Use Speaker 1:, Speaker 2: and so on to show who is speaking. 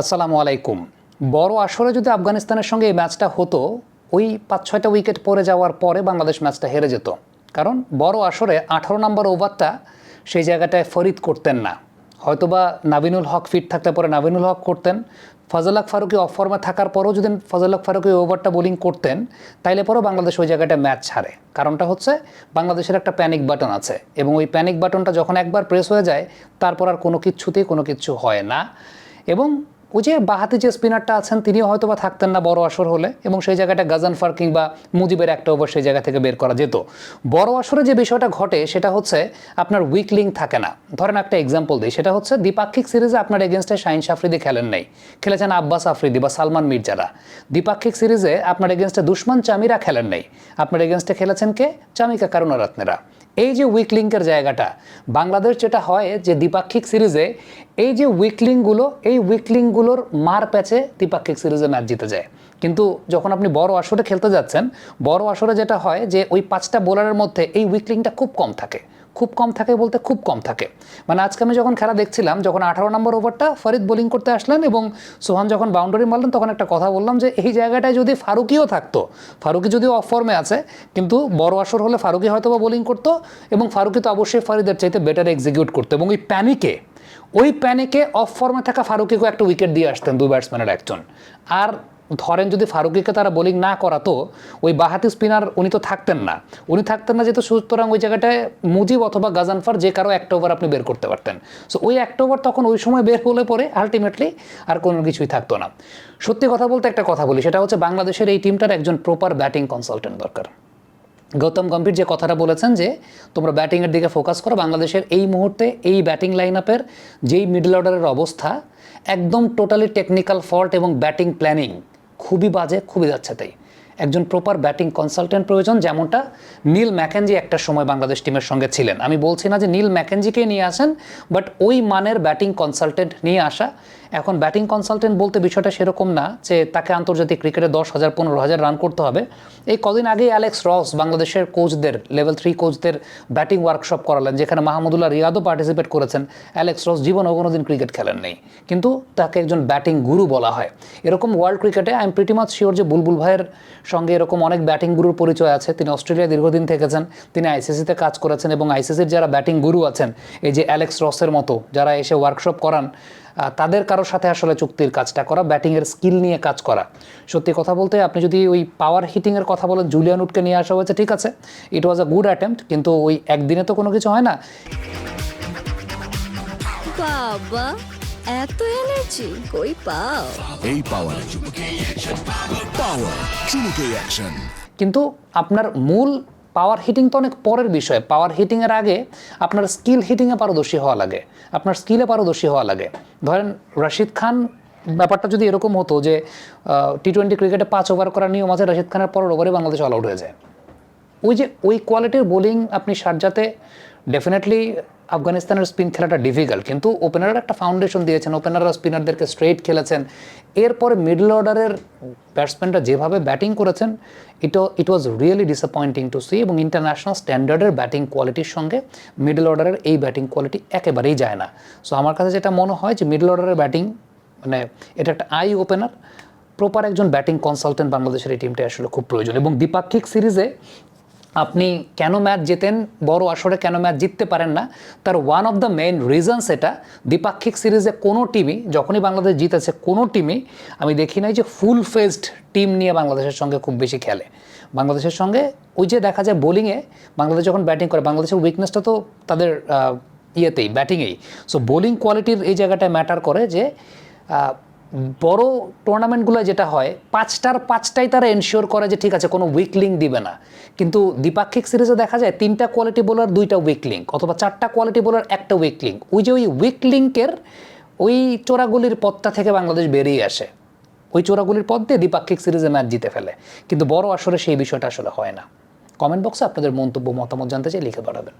Speaker 1: আসসালামু আলাইকুম। বড় আসরে যদি আফগানিস্তানের সঙ্গে এই ম্যাচটা হতো, ওই পাঁচ ছয়টা উইকেট পড়ে যাওয়ার পরে বাংলাদেশ ম্যাচটা হেরে যেত। কারণ বড় আসরে আঠারো নম্বর ওভারটা সেই জায়গাটায় ফরিদ করতেন না। হয়তোবা নাবিনুল হক ফিট থাকলে পরে নাবিনুল হক করতেন। ফজল হক ফারুকি অফ ফর্মে থাকার পরেও যদি ফজলাক ফারুকি ওভারটা বোলিং করতেন, তাইলে পরেও বাংলাদেশ ওই জায়গাটায় ম্যাচ ছাড়ে কারণটা হচ্ছে বাংলাদেশের একটা প্যানিক বাটন আছে এবং ওই প্যানিক বাটনটা যখন একবার প্রেস হয়ে যায়, তারপর আর কোনো কিচ্ছুতেই কোনো কিছু হয় না। এবং ওই যে বাহাতে যে স্পিনারটা আছেন, তিনিও হয়তো বা থাকতেন না বড় আসর হলে এবং সেই জায়গাটা গাজানফার কিংবা মুজিবের একটা ওভার সেই জায়গা থেকে বের করা যেত। বড় আসরে যে বিষয়টা ঘটে সেটা হচ্ছে আপনার উইক লিঙ্ক থাকে না। ধরেন একটা এক্সাম্পল দিই, সেটা হচ্ছে দ্বিপাক্ষিক সিরিজে আপনার এগেনস্টে শাহিন সাফরিদি খেলেন নাই। খেলেছেন আব্বাস আফ্রিদি বা সালমান মির্জারা দ্বিপাক্ষিক সিরিজে আপনার এগেনস্টে দুশ্মন চামিরা খেলেন নাই। আপনার এগেনস্টে খেলেছেন কে? চামিকা কারুণারত্নেরা এই যে উইক লিঙ্কের জায়গাটা, বাংলাদেশ যেটা হয় যে দ্বিপাক্ষিক সিরিজে এই যে উইক লিঙ্কগুলো এই উইক লিঙ্কগুলোর মার প্যাচে দ্বিপাক্ষিক সিরিজে ম্যাচ জিতে যায়। কিন্তু যখন আপনি বড় আসরে খেলতে যাচ্ছেন, বড় আসরে যেটা হয় যে ওই পাঁচটা বোলারের মধ্যে এই উইক লিঙ্কটা খুব কম থাকে। খুব কম থাকে বলতে খুব কম থাকে। মানে আজকে আমি যখন খেলা দেখছিলাম, যখন আঠারো নম্বর ওভারটা ফরিদ বোলিং করতে আসলেন এবং সোহান যখন বাউন্ডারি মারলেন, তখন একটা কথা বললাম যে, এই জায়গাটায় যদি ফারুকিও থাকতো, ফারুকি যদিও অফ ফর্মে আছে, কিন্তু বড় আসর হলে ফারুকি হয়তো বা বোলিং করতো এবং ফারুকি তো অবশ্যই ফরিদের চাইতে বেটার এক্সিকিউট করতো এবং ওই প্যানিকে ওই প্যানিকে অফ ফর্মে থাকা ফারুকিকে একটা উইকেট দিয়ে আসতেন দুই ব্যাটসম্যানের একজন। আর ধরেন যদি ফারুকিকে তারা বোলিং না করাতো, ওই বাহাতি স্পিনার উনি তো থাকতেন না। উনি থাকতেন না যেহেতু, সুতরাং ওই জায়গাটায় মুজিব অথবা গাজানফার যে কারও একটা ওভার আপনি বের করতে পারতেন। সো ওই একটা ওভার তখন ওই সময় বের হলে পরে আলটিমেটলি আর কোনো কিছুই থাকতো না। সত্যি কথা বলতে একটা কথা বলি, সেটা হচ্ছে বাংলাদেশের এই টিমটার একজন প্রপার ব্যাটিং কনসালটেন্ট দরকার। গৌতম গম্ভীর যে কথাটা বলেছেন যে, তোমরা ব্যাটিংয়ের দিকে ফোকাস করো, বাংলাদেশের এই মুহূর্তে এই ব্যাটিং লাইন আপের যেই মিডল অর্ডারের অবস্থা, একদম টোটালি টেকনিক্যাল ফল্ট এবং ব্যাটিং প্ল্যানিং খুবই বাজে খুবই যাচ্ছে তাই। একজন প্রপার ব্যাটিং কনসালটেন্ট প্রয়োজন, যেমনটা নীল ম্যাকেনজি একটা সময় বাংলাদেশ টিমের সঙ্গে ছিলেন। আমি বলছি না যে নীল ম্যাকেনজিকে নিয়ে আসেন বাট ওই মানের ব্যাটিং কনসালটেন্ট নিয়ে আসা। এখন ব্যাটিং কনসালটেন্ট বলতে বিষয়টা সেরকম না যে তাকে আন্তর্জাতিক ক্রিকেটে দশ হাজার, পনেরো হাজার রান করতে হবে। এই কদিন আগেই অ্যালেক্স রস বাংলাদেশের কোচদের লেভেল থ্রি কোচদের ব্যাটিং ওয়ার্কশপ করালেন, যেখানে মাহমুদুল্লাহ রিয়াদও পার্টিসিপেট করেছেন। অ্যালেক্স রস জীবনেও কোনোদিন ক্রিকেট খেলেন নেই। কিন্তু তাকে একজন ব্যাটিং গুরু বলা হয়। এরকম ওয়ার্ল্ড ক্রিকেটে I am pretty much sure যে বুলবুল ভাইয়ের সঙ্গে এরকম অনেক ব্যাটিং গুরুর পরিচয় আছে। তিনি অস্ট্রেলিয়ায় দীর্ঘদিন থেকেছেন। তিনি আইসিসিতে কাজ করেছেন এবং আইসিসির যারা ব্যাটিং গুরু আছেন, এই যে অ্যালেক্স রসের মতো, যারা এসে ওয়ার্কশপ করান তাদের কারোর সাথে আসলে চুক্তির কাজটা করা ব্যাটিংয়ের স্কিল নিয়ে কাজ করা। সত্যি কথা বলতে আপনি যদি ওই পাওয়ার হিটিংয়ের কথা বলেন জুলিয়ান উডকে নিয়ে আসা হয়েছে, ঠিক আছে ইট ওয়াজ আ গুড অ্যাটেম্প্ট কিন্তু ওই একদিনে তো কোনো কিছু হয় না।
Speaker 2: বাবা! এত এনার্জি কই পাও?
Speaker 3: এই পাওয়ার পাওয়ার চুমুকে অ্যাকশন
Speaker 1: কিন্তু আপনার মূল পাওয়ার হিটিং তো অনেক পরের বিষয়। পাওয়ার হিটিংয়ের আগে আপনার স্কিল হিটিংয়ে পারদর্শী হওয়া লাগে। আপনার স্কিলে পারদর্শী হওয়া লাগে। ধরেন রশিদ খান ব্যাপারটা যদি এরকম হতো যে টি টোয়েন্টি ক্রিকেটে পাঁচ ওভার করার নিয়ম আছে রশিদ খানের পরের ওভারে বাংলাদেশ অল আউট হয়ে যায়। ওই যে ওই কোয়ালিটির বোলিং আপনি সারজাতে ডেফিনেটলি আফগানিস্তানের স্পিন খেলাটা ডিফিকাল্ট কিন্তু ওপেনারের একটা ফাউন্ডেশন দিয়েছেন ওপেনাররা স্পিনারদেরকে স্ট্রেইট খেলেছেন। এরপরে মিডল অর্ডারের ব্যাটসম্যানরা যেভাবে ব্যাটিং করেছেন ইটো it was really disappointing to see এবং ইন্টারন্যাশনাল স্ট্যান্ডার্ডের ব্যাটিং কোয়ালিটির সঙ্গে মিডল অর্ডারের এই ব্যাটিং কোয়ালিটি একেবারেই যায় না। সো আমার কাছে যেটা মনে হয় যে মিডল অর্ডারের ব্যাটিং মানে এটা একটা আই ওপেনার প্রপার একজন ব্যাটিং কনসালটেন্ট বাংলাদেশের এই টিমটা আসলে খুব প্রয়োজন এবং দ্বিপাক্ষিক সিরিজে আপনি কেন ম্যাচ জেতেন, বড় আসরে কেন ম্যাচ জিততে পারেন না, তার one of the main reasons এটা, দ্বিপাক্ষিক সিরিজে কোনো টিমই যখনই বাংলাদেশ জিতেছে কোনো টিমই আমি দেখি নাই যে ফুল ফেজড টিম নিয়ে বাংলাদেশের সঙ্গে খুব বেশি খেলে। বাংলাদেশের সঙ্গে ওই যে দেখা যায় বোলিংয়ে বাংলাদেশ যখন ব্যাটিং করে, বাংলাদেশের উইকনেসটা তো তাদের ইয়েতেই ব্যাটিংয়েই সো বোলিং কোয়ালিটির এই জায়গাটায় ম্যাটার করে যে বড় টুর্নামেন্টগুলো যেটা হয়, পাঁচটার পাঁচটাই তারা এনশিওর করে যে ঠিক আছে, কোনো উইক লিঙ্ক দিবে না। কিন্তু দ্বিপাক্ষিক সিরিজে দেখা যায়, তিনটা কোয়ালিটি বোলার দুইটা উইক লিঙ্ক অথবা চারটা কোয়ালিটি বোলার একটা উইক লিঙ্ক ওই যে ওই উইক লিঙ্কের ওই চোরাগুলির পথটা থেকে বাংলাদেশ বেরিয়ে আসে। ওই চোরাগুলির পথ দিয়ে দ্বিপাক্ষিক সিরিজে ম্যাচ জিতে ফেলে। কিন্তু বড় আসরে সেই বিষয়টা আসলে হয় না। কমেন্ট বক্সে আপনাদের মন্তব্য, মতামত জানতে চাই লিখে পাঠাবেন।